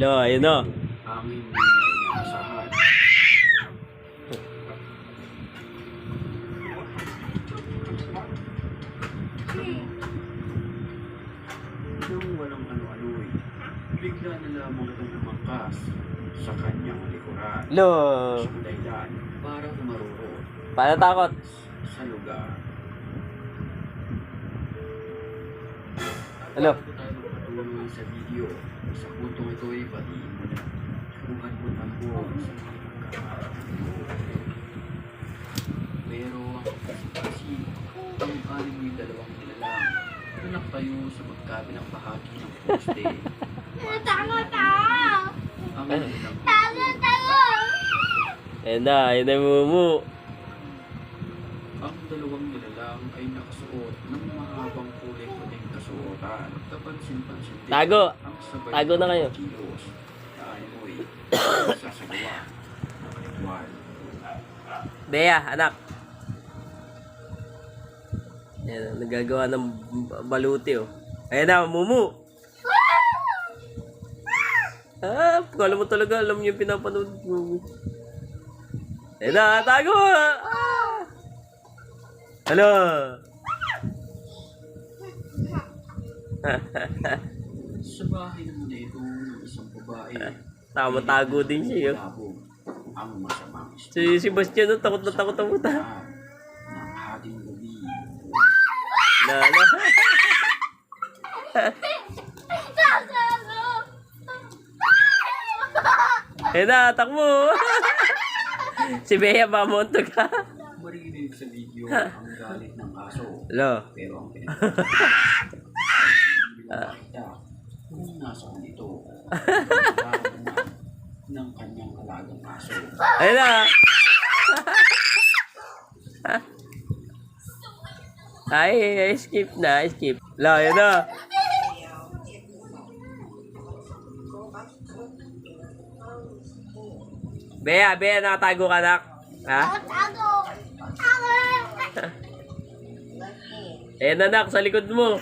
Lo, ayun o. Aming inaasahan. Nang walang ano-ano'y, bigla na lamang itong lumangkas sa kanyang likuran. Lo. Isang dahilan para umaruro Paano takot? sa lugar. Bago tayo sa video, sa ay batiin mo sa mga pagkakarap mo. Pero kasi ang alim mo'y dalawang nilalang na nakatayo sa magkabilang bahagi ng poste. Tama, tama. Ang unang Tama, tama. Ayun na, ayun na yung mumu. Ang dalawang nilalang ay nakasuot ng mahabang kulay puting kasuotan. Kapansin-pansin din Tago. ang sabay Tago na kayo. kilos na animoy sasagawa ng ritual. Bea, anak. Ayan, nagagawa ng baluti oh. Ayan na, mumu. Ah, kala mo talaga, alam niyo yung pinapanood mo. Ayan na, tago! Ah! Ano? Sa bahay na ito ng isang babae. Tama, tago din siya. Labong ang masamang Si Sebastian, oh, takot na takot na puta. ng hating gabi. Na. Ayan na, takbo! si Bea, mamonto ka. Marinig sa video ang galit ng aso. Hello. Pero ang makita kung nasaan ito. Ng kanyang alagang aso. Ayan na. Ay, ay, skip na, skip. La, ayan na. Bea, Bea, nakatago ka nak. Ha? Tago. Tago. Ayan na nak, sa likod mo.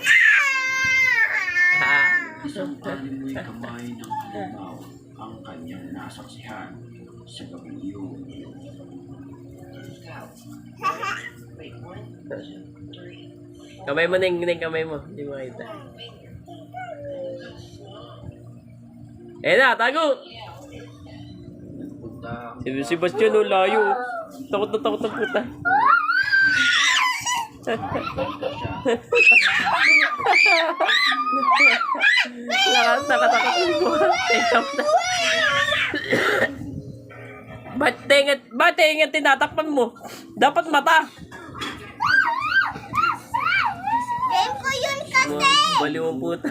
Ha? Isang talimoy kamay ng halimaw ang kanyang nasaksihan sa gabi iyon. Kamay mo, Ning, Ning, kamay mo. Hindi mo makita. Ayan na, tago. Ang Si, si Bastian, oh, layo. Takot na takot na puta. Lakas, nakatakot yung buha. Teka mo na. Ba't tingat, ba't tingat tinatakpan mo? Dapat mata. Game ko yun kasi. Baliw ang puta.